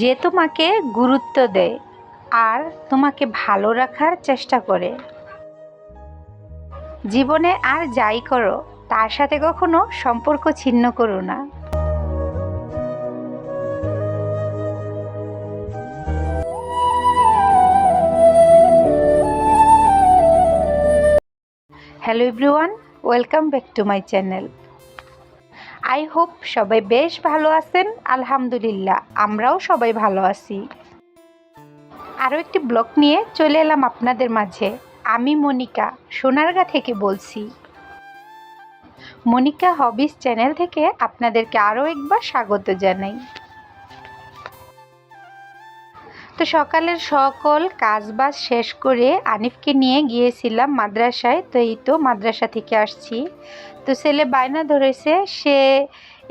যে তোমাকে গুরুত্ব দেয় আর তোমাকে ভালো রাখার চেষ্টা করে। জীবনে আর যাই করো, তার সাথে কখনো সম্পর্ক ছিন্ন করো না। Hello everyone welcome back to my channel I hope সবাই বেশ ভালো আছেন, আলহামদুলিল্লাহ, আমরাও সবাই ভালো আছি। আরও একটি ব্লগ নিয়ে চলে এলাম আপনাদের মাঝে, আমি মনিকা, সোনারগা থেকে বলছি। মনিকা হবিস চ্যানেল থেকে আপনাদেরকে আরও একবার স্বাগত জানাই। তো সকালের সকল কাজবাজ শেষ করে আনিফকে নিয়ে গিয়েছিলাম মাদ্রাসায়। তো এই তো মাদ্রাসা থেকে আসছি। তো ছেলে বায়না ধরেছে, সে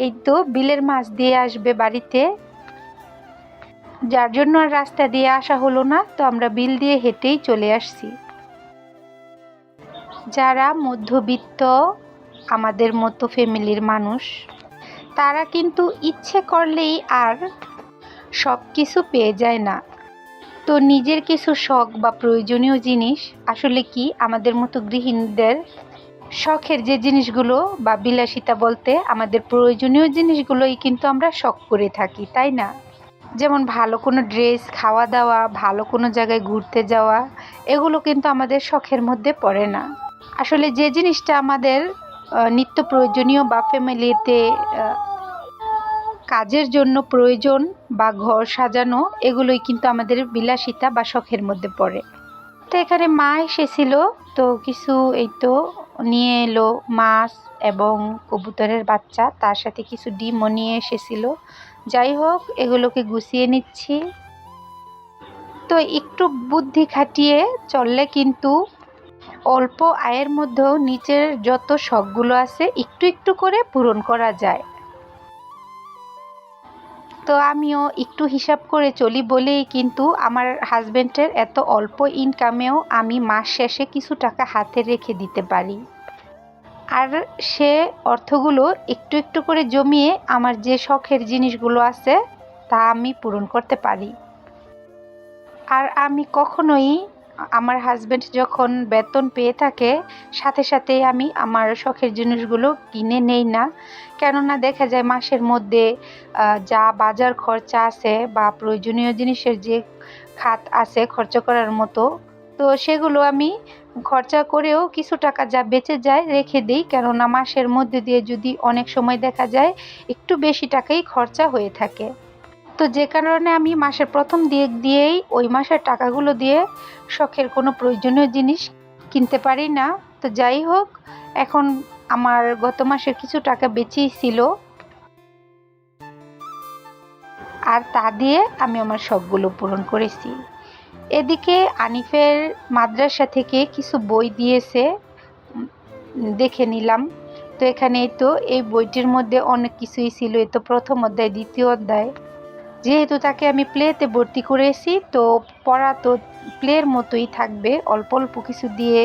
এই তো বিলের মাছ দিয়ে আসবে বাড়িতে। যার জন্য আর রাস্তা দিয়ে আসা হলো না, তো আমরা বিল দিয়ে হেঁটেই চলে আসছি। যারা মধ্যবিত্ত, আমাদের মতো ফ্যামিলির মানুষ, তারা কিন্তু ইচ্ছে করলেই আর সব কিছু পেয়ে যায় না। তো নিজের কিছু শখ বা প্রয়োজনীয় জিনিস আসলে কি আমাদের মতো গৃহিণীদের শখের যে জিনিসগুলো বা বিলাসিতা বলতে আমাদের প্রয়োজনীয় জিনিসগুলোই কিন্তু আমরা শখ করে থাকি, তাই না? যেমন ভালো কোনো ড্রেস খাওয়া দাওয়া, ভালো কোনো জায়গায় ঘুরতে যাওয়া, এগুলো কিন্তু আমাদের শখের মধ্যে পড়ে না। আসলে যে জিনিসটা আমাদের নিত্য প্রয়োজনীয় বা ফ্যামিলিতে কাজের জন্য প্রয়োজন বা ঘর সাজানো, এগুলোই কিন্তু আমাদের বিলাসিতা বা শখের মধ্যে পড়ে। তো এখানে মা এসেছিল, তো কিছু এই তো নিয়ে এলো, মাছ এবং কবুতরের বাচ্চা, তার সাথে কিছু ডিমও নিয়ে এসেছিল। যাই হোক, এগুলোকে গুছিয়ে নিচ্ছি। তো একটু বুদ্ধি খাটিয়ে চললে কিন্তু অল্প আয়ের মধ্যেও নিচের যত শখগুলো আছে, একটু একটু করে পূরণ করা যায়। তো আমিও একটু হিসাব করে চলি বলেই কিন্তু আমার হাজব্যান্ডের এত অল্প ইনকামেও আমি মাস শেষে কিছু টাকা হাতে রেখে দিতে পারি। আর সে অর্থগুলো একটু একটু করে জমিয়ে আমার যে শখের জিনিসগুলো আছে, তা আমি পূরণ করতে পারি। আর আমি কখনোই আমার হাজব্যান্ড যখন বেতন পেয়ে থাকে, সাথে সাথে আমি আমার শখের জিনিসগুলো কিনে নেই না। কেননা দেখা যায় মাসের মধ্যে যা বাজার খরচা আছে বা প্রয়োজনীয় জিনিসের যে খাত আছে খরচা করার মতো, তো সেগুলো আমি খরচা করেও কিছু টাকা যা বেঁচে যায় রেখে দিই। কেননা মাসের মধ্যে দিয়ে যদি অনেক সময় দেখা যায়, একটু বেশি টাকাই খরচা হয়ে থাকে। তো যে কারণে আমি মাসের প্রথম দিক দিয়েই ওই মাসের টাকাগুলো দিয়ে শখের কোনো প্রয়োজনীয় জিনিস কিনতে পারি না। তো যাই হোক, এখন আমার গত মাসের কিছু টাকা বেঁচেই ছিল। আর তা দিয়ে আমি আমার শখগুলো পূরণ করেছি। এদিকে আনিফের মাদ্রাসা থেকে কিছু বই দিয়েছে দেখে নিলাম। তো এখানে এই তো এই বইটির মধ্যে অনেক কিছুই ছিল। এই তো প্রথম অধ্যায়, দ্বিতীয় অধ্যায়। যেহেতু তাকে আমি প্লেতে ভর্তি করেছি, তো পড়া তো প্লের মতোই থাকবে। অল্প অল্প কিছু দিয়ে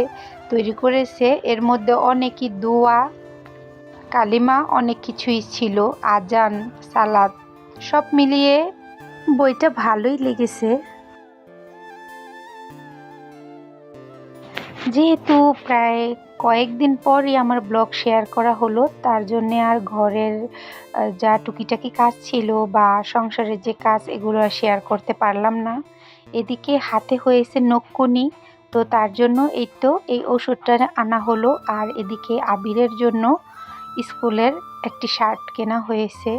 তৈরি করেছে। এর মধ্যে অনেকই দোয়া, কালিমা অনেক কিছুই ছিল, আজান সালাদ সব মিলিয়ে বইটা ভালোই লেগেছে। যেহেতু প্রায় কয়েকদিন পরই আমার ব্লগ শেয়ার করা হলো। তার জন্যে আর ঘরের যা টুকিটাকি কাজ ছিল বা সংসারের যে কাজ, এগুলো আর শেয়ার করতে পারলাম না। এদিকে হাতে হয়েছে নকুনি, তো তার জন্য এই তো এই ওষুধটা আনা হলো। আর এদিকে আবিরের জন্য স্কুলের একটি শার্ট কেনা হয়েছে।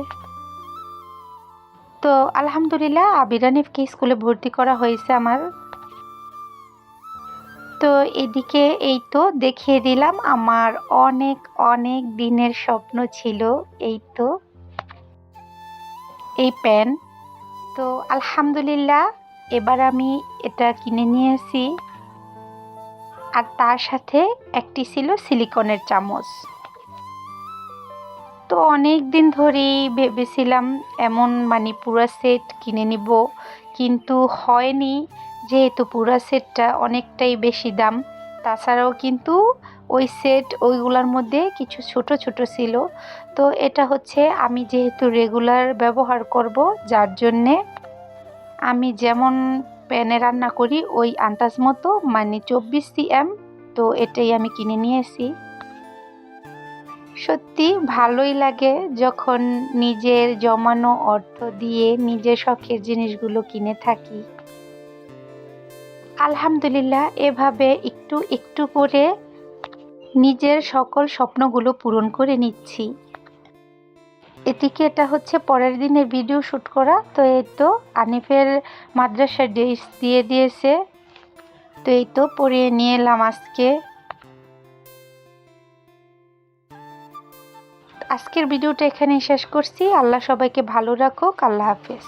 তো আলহামদুলিল্লাহ, আবিরানিফকে স্কুলে ভর্তি করা হয়েছে আমার। তো এদিকে এই তো দেখিয়ে দিলাম আমার অনেক অনেক দিনের স্বপ্ন ছিল এই তো, এই প্যান তো আলহামদুলিল্লাহ, এবার আমি এটা কিনে নিয়েছি আর তার সাথে একটি ছিল সিলিকনের চামচ। তো অনেক দিন ধরেই ভেবেছিলাম এমন মানে পুরো সেট কিনে নিব, কিন্তু হয়নি। যেহেতু পুরো সেটটা অনেকটাই বেশি দাম, তাছাড়াও কিন্তু ওই সেট ওইগুলোর মধ্যে কিছু ছোট ছোট ছিল। তো এটা হচ্ছে আমি যেহেতু রেগুলার ব্যবহার করব, যার জন্যে আমি যেমন প্যানে রান্না করি, ওই আন্দাজ মতো মানে চব্বিশ সিএম, তো এটাই আমি কিনে নিয়েছি। সত্যি ভালোই লাগে যখন নিজের জমানো অর্থ দিয়ে নিজের শখের জিনিসগুলো কিনে থাকি। আলহামদুলিল্লাহ, এভাবে একটু একটু করে নিজের সকল স্বপ্নগুলো পূরণ করে নিচ্ছি। এদিকে এটা হচ্ছে পরের দিনের ভিডিও শ্যুট করা, তো এই তো আনিফের মাদ্রাসার ড্রেস দিয়ে দিয়েছে। তো এই তো পরিয়ে নিয়ে এলাম আজকে। আজকের ভিডিওটা এখানেই শেষ করছি। আল্লাহ সবাইকে ভালো রাখুক। আল্লাহ হাফেজ।